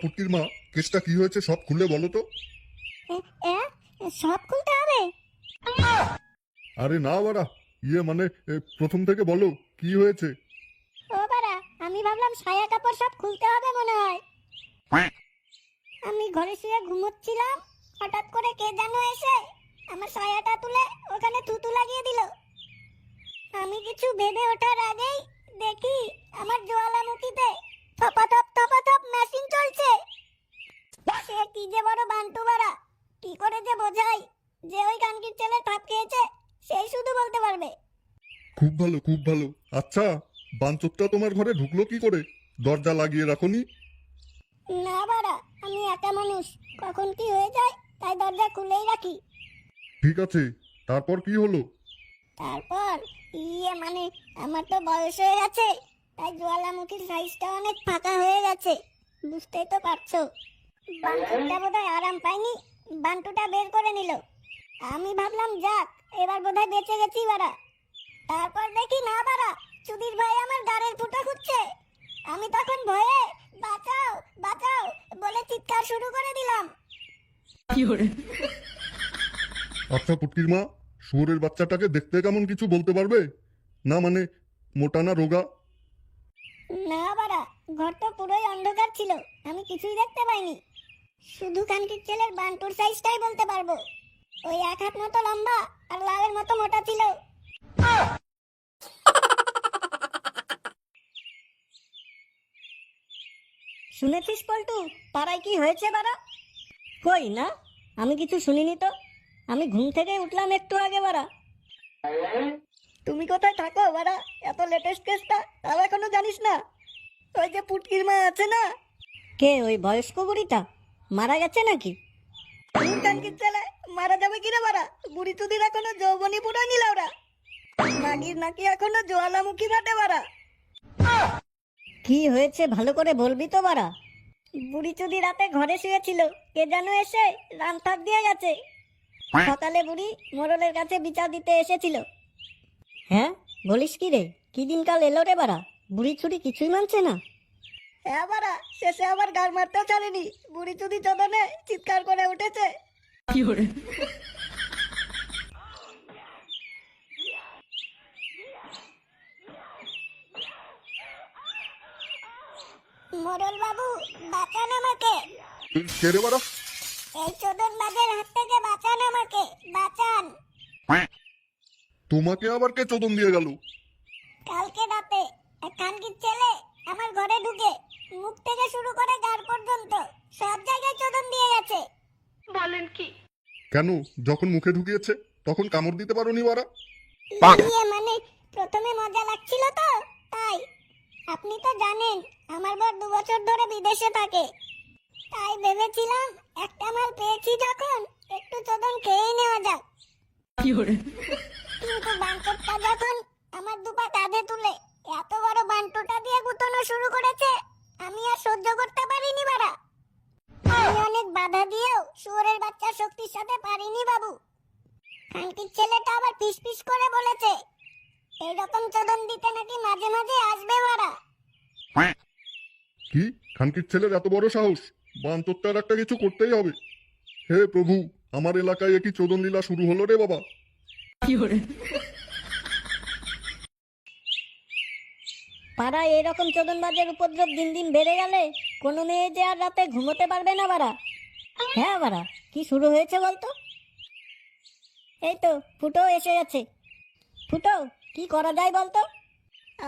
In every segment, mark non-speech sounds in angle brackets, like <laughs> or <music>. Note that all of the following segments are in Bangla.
পুটকির মা কেসটা কি হয়েছে সব খুলে বলো তো। সব খুলতে হবে? আরে না বাড়া ইয়ে মানে এ, প্রথম থেকে বলো কি হয়েছে? ও বাড়া আমি ভাবলাম সায়া কাপড় সব খুলতে হবে মনে হয়। আমি ঘরে শুয়ে ঘুমোচ্ছিলাম হঠাৎ করে কে যেন এসে আমার সায়াটা তুলে ওখানে থুতু লাগিয়ে দিল। আমি কিছু ভেবে ওঠার আগেই দেখি আমার জোয়ালামুখীতে থপাথপ থপাথপ মেশিন চলছে সে কি যে বড় বান্টু বাড়া কি করে যে বোঝাই যে ওই কানকির ছেলে ঠাপ খেয়েছে সেই শুধু বলতে পারবে খুব ভালো খুব ভালো। আচ্ছা বাঞ্চকটা তোমার ঘরে ঢুকলো কি করে? দরজা লাগিয়ে রাখোনি? না বাড়া আমি একা মানুষ। কখন কি হয়ে যায় তাই দরজা খুলেই রাখি। ঠিক আছে তারপর কি হলো? তারপর? ইয়ে মানে আমার তো বয়স হয়ে গেছে তাই জোয়ালামুখীর সাইজটা অনেক ফাঁকা হয়ে গেছে। বুঝতেই তো পারছ। বান্টুটা বোধহয় আরাম পায়নি বান্টুটা বের করে নিল। আমি ভাবলাম যাক এবার বোধহয় বেঁচে গেছি বাড়া। তারপর দেখি না বাড়া সুধীর ভাই আমার গাড়ির ফুটো খুঁজছে। আমি তখন ভয়ে বাঁচাও বাঁচাও বলে চিৎকার শুরু করে দিলাম। আচ্ছা পুটকির মা শুয়োরের বাচ্চাটাকে দেখতে কেমন কিছু বলতে পারবে? না মানে মোটা না রোগা? না বাড়া ঘর তো পুরোই অন্ধকার ছিল আমি কিছুই দেখতে পাইনি। শুধু কানকির ছেলের বান্টুর সাইজটাই বলতে পারব। ওই এক হাত মতো লম্বা আর লালের মতো মোটা ছিল। শুনেছিস পল্টু? পাড়ায় কি হয়েছে বাড়া? কই না? আমি কিছু শুনিনি তো। আমি ঘুম থেকে উঠলাম একটু আগে বাড়া। তুমি কোথায় থাকো বাড়া? এত লেটেস্ট কেসটা তাও এখনও জানিস না? ওই যে পুটকির মা আছে না? কে, ওই বয়স্ক বুড়িটা? মারা গেছে নাকি? মারা যাবে কি রে বাড়া? বুড়ি তুদির এখনও যৌবনী পুরো নিল ওরা। নাগির নাকি এখনও জোয়ালামুখী ঘাটে বাড়া? কি হয়েছে ভালো করে বলবি তো বাড়া? বুড়ি চুদি রাতে ঘরে শুয়েছিল, কে যেন এসে রান থাক দিয়ে গেছে। সকালে বুড়ি মোড়লের কাছে বিচার দিতে এসেছিল। হ্যাঁ বলিস কি রে? কি দিনকাল এলো রে বাড়া? বুড়ি চুরি কিছুই মানছে না। হ্যাঁ বাড়া, শেষে আবার গার মারতেও ছাড়েনি। বুড়ি চুদি চদনে চিৎকার করে উঠেছে। মোড়ল বাবু বাঁচান আমাকে। কে রে বাড়া? এই চোদন বাজের হাত থেকে বাঁচান আমাকে বাঁচান। তোমাকে আবার কে চোদন দিয়ে গেল? কালকে রাতে এক কানকির ছেলে আমার ঘরে ঢুকে মুখ থেকে শুরু করে গার পর্যন্ত সব জায়গায় চোদন দিয়ে গেছে। বলেন কি? কেন? যখন মুখে ঢুকিয়েছে তখন কামড় দিতে পারোনি বাড়া? ইয়ে মানে প্রথমে মজা লাগছিল তো তাই। আপনি তো জানেন আমার বর দু বছর ধরে বিদেশে থাকে। তাই ভেবেছিলাম একটা মাল পেয়েছি যখন একটু চোদন খেয়েই নেওয়া যাক। কিন্তু বান্টুটা যখন আমার দুপা কাঁধে তুলে এত বড় বান্টুটা দিয়ে গুতনো শুরু করেছে আমি আর সহ্য করতে পারিনি বাড়া। আমি অনেক বাধা দিয়েও শুয়োরের বাচ্চার শক্তির সাথে পারিনি বাবু। খানকির ছেলেটা আবার পিস পিস করে বলেছে এইরকম চোদন দিতে নাকি মাঝে মাঝে আসবে কি? খানকির ছেলের এত বড় সাহস? বাঞ্চকটার একটা কিছু করতেই হবে। হে প্রভু আমার এলাকায় একই চোদন লীলা শুরু হলো রে বাবা? পাড়ায় এরকম চোদন চোদনবাজের উপদ্রব দিন দিন বেড়ে গেলে কোনো মেয়ে যে আর রাতে ঘুমোতে পারবে না বাড়া। হ্যাঁ বাড়া কি শুরু হয়েছে বলতো? এই তো ফুটো এসে গেছে। ফুটো কি করা যায় বলতো?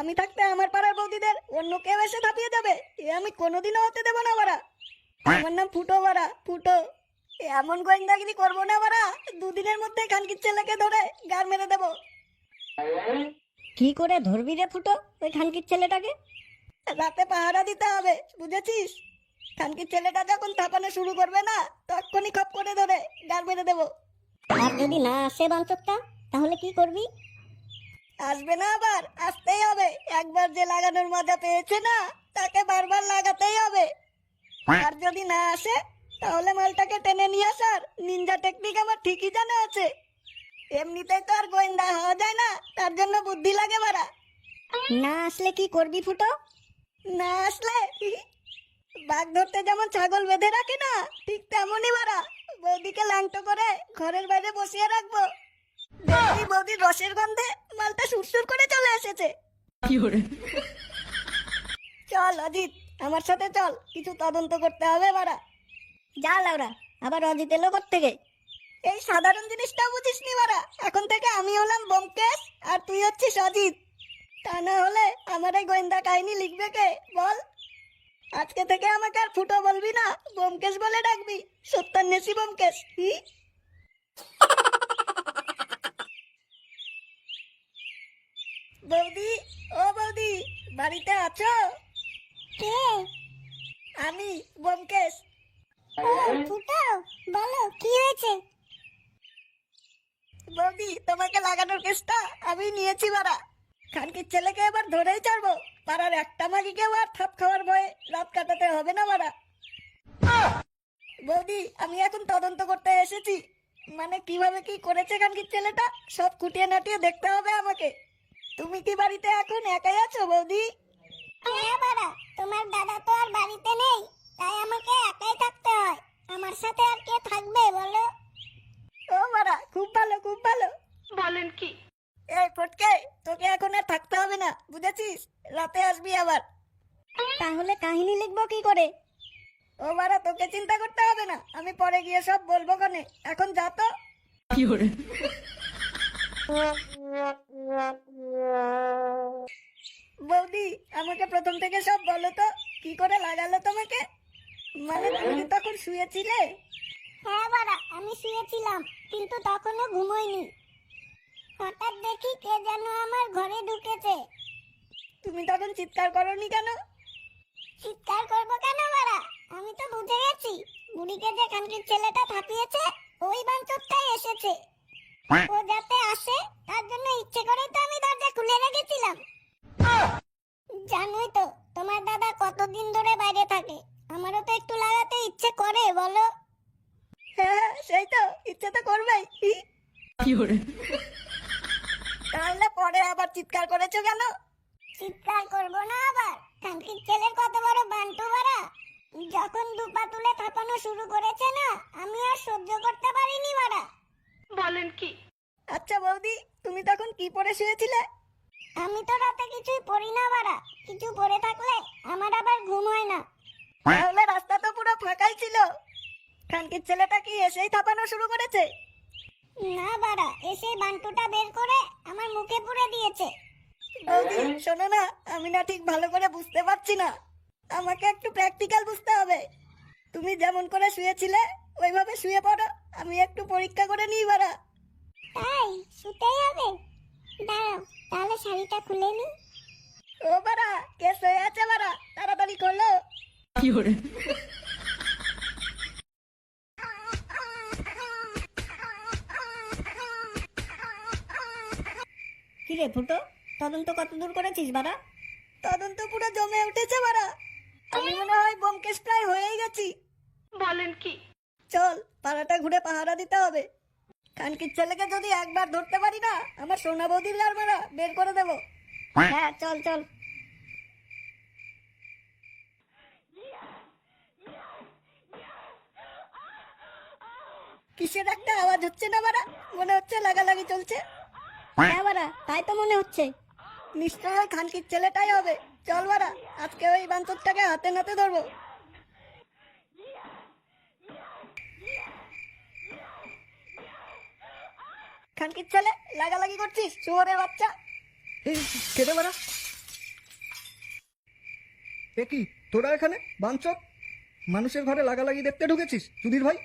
আমি থাকতে আমার পাড়ার বৌদিদের অন্য কেউ এসে থাপিয়ে যাবে? এ আমি কোনোদিনও হতে দেবো না বাড়া। আমার নাম ফুটো বাড়া ফুটো। এমন গোয়েন্দাগিরি করব না বাড়া। দুদিনের মধ্যে খানকির ছেলেকে ধরে গার মেরে দেবো। কি করে ধরবি রে ফুটো ওই খানকির ছেলেটাকে? রাতে পাহারা দিতে হবে বুঝেছিস? খানকির ছেলেটা যখন থাপানো শুরু করবে না তখনই খপ করে ধরে গার মেরে দেবো। আর যদি না আসে বাঞ্চকটা তাহলে কি করবি? আসবে না আবার একবার যে লাগানোর মজা পেয়েছে না তাকে বারবার লাগাতেই হবে। আর যদি না আসে তাহলে মালটাকে টেনে নিয়ে আসার নিনজা টেকনিক আমার ঠিকই জানা আছে। এমনিতেই তো আর গোয়েন্দা হওয়া যায় না তার জন্য বুদ্ধি লাগে মারা। না আসলে কি করবি ফুটো? না আসলে? বাঘ ধরতে যেমন ছাগল বেঁধে রাখে না ঠিক তেমনই মারা। বৌদিকে লাংটো করে ঘরের বাইরে বসিয়ে রাখব। দেখবি বৌদির রসের গন্ধে মালটা সুরসুর করে চলে এসেছে। চল, অজিত, আমার সাথে চল। কিছু তদন্ত করতে হবে মারা যা, লাউরা, আবার অজিত এলো থেকে এই সাধারণ জিনিসটা বুঝিস নি মারা এখন থেকে আমি হলাম বোমকেশ আর তুই হচ্ছিস অজিত। তা না হলে আমার এই গোয়েন্দা কাহিনী লিখবে কে? বল। আজকে থেকে আমাকে আর ফুটো বলবি না বোমকেশ বলে ডাকবি। সত্যান্বেষী বোমকেশ হি বৌদি ও বৌদি বাড়িতে আছো? কে? আমি বোমকেশ ফুটো বলো কি হয়েছে? বৌদি তোমাকে লাগানোর কেসটা আমি নিয়েছি বাড়া। খানকির ছেলেকে এবার ধরেই ছাড়বো। পাড়ার একটা মাগিকেও আর থাপ খাওয়ার ভয়ে রাত কাটাতে হবে না বাড়া। বৌদি আমি এখন তদন্ত করতে এসেছি। মানে কীভাবে কি করেছে খানকির ছেলেটা সব খুঁটিয়ে নাটিয়ে দেখতে হবে আমাকে। তুমি কি বাড়িতে এখন একাই আছো বৌদি? হ্যাঁ বাড়া তোমার দাদা তো আর বাড়িতে নেই তাই আমাকে একাই থাকতে হয়। আমার সাথে আর কে থাকবে বলো? ও মারা খুব ভালো খুব ভালো। বলেন কি? এই ফটকে তোকে এখন আর থাকতে হবে না বুঝেছিস? রাতে আসবি আবার। তাহলে কাহিনী লিখব কি করে? ও মারা তোকে চিন্তা করতে হবে না আমি পরে গিয়ে সব বলব কনে। এখন যা তো। <laughs> বৌদি আমাকে প্রথম থেকে সব বলো তো কি করে লাগালো তোমাকে? মানে তুমি তখন শুয়েছিলে? হ্যাঁ বাড়া আমি শুয়েছিলাম কিন্তু তখনও ঘুমোইনি। হঠাৎ দেখি কে যেন আমার ঘরে ঢুকেছে। তুমি তখন চিৎকার করনি কেন? চিৎকার করব কেন বাড়া আমি তো বুঝে গেছি বুড়িকে যে কান্ট্রির ছেলেটা থাপিয়েছে ওই বাঞ্চতটাই এসেছে। ও যাতে আসে তার জন্য ইচ্ছে করে তো আমি দরজা খুলে রেখেছিলাম। জানোই তো তোমার দাদা কতদিন ধরে বাইরে থাকে। আমারও তো একটু লাগাতে ইচ্ছে করে বলো। হ্যাঁ সেই তো ইচ্ছে তো করবেই। তাহলে পরে আবার চিৎকার করেছ কেন? চিৎকার করব না আবার। কানকির ছেলের কত বড় বান্টু বাড়া। যখন দুপা তুলে থাপানো শুরু করেছে না আমি আর সহ্য করতে পারিনি বাড়া। বলেন কি? আচ্ছা বৌদি তুমি তখন কি পরে শুয়েছিলে? আমি তো রাতে কিছুই পড়ি না বাড়া। কিছু পরে থাকলে আমার আবার ঘুম হয় না। তাহলে রাস্তা তো পুরো ফাঁকাই ছিল। খানকির ছেলেটা কি এসেই থাপানো শুরু করেছে? না বাড়া এসে বান্টুটা বের করে আমার মুখে পুরে দিয়েছে। বৌদি শোনো না আমি না ঠিক ভালো করে বুঝতে পারছি না। আমাকে একটু প্র্যাকটিক্যাল বুঝতে হবে। তুমি যেমন করে শুয়েছিলে ওইভাবে শুয়ে পড়ো। আমি একটু পরীক্ষা করে নিই বাড়া। তাই শুতেই হবে। দাঁড়াও তাহলে শাড়িটা খুলে নি। ও বাড়া কে শুয়ে আছে বাড়া। তাড়াতাড়ি করল কি রে ফুটো? তদন্ত কত দূর করেছিস বাড়া? তদন্ত পুরো জমে উঠেছে বাড়া। আমি মনে হয় বোমকেশ প্রায় হয়েই গেছি। বলেন কি? চল পাড়াটা ঘুরে পাহারা দিতে হবে। কানকির ছেলেকে যদি একবার ধরতে পারি না আমার সোনা বৌদির গার মারা বের করে দেবো। হ্যাঁ চল চল। কিসের একটা আওয়াজ হচ্ছে না বাড়া? মনে হচ্ছে লাগালাগি চলছে। হ্যাঁ বাড়া তাই তো মনে হচ্ছে। নিশ্চয় খানকির ছেলেটাই হবে। চল বাড়া আজকে ওই বাঞ্চরটাকে হাতে নাতে ধরবো। খানকির ছেলে লাগালাগি করছিস শুয়োরের বাচ্চা? এই কেটে বেড়া। এ কি তোরা এখানে? বাঞ্চক? মানুষের ঘরে লাগালাগি দেখতে ঢুকেছিস সুধীর ভাই?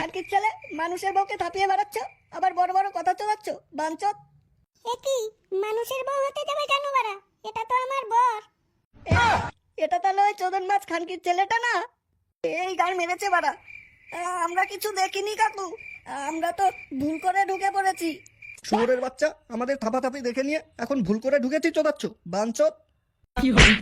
খানকির ছেলে মানুষের বউকে থাপিয়ে বেড়াচ্ছ আবার বড় বড় কথা চলাচ্ছ বাঞ্চত এ কি মানুষের বউ হতে যাবে কেন বাড়া? এটা তো আমার বর। এটা তাহলে ওই চোদন মাছ খানকির ছেলেটা না? এই গান মেরেছে বাড়া। আমরা কিছু দেখিনি কাকু। আমরা তো ভুল করে ঢুকে পড়েছি। শুয়োরের বাচ্চা আমাদের থাপাথাপি দেখে নিয়ে এখন ভুল করে ঢুকেছি চোদাচ্ছ। বাঞ্চত। কি হবে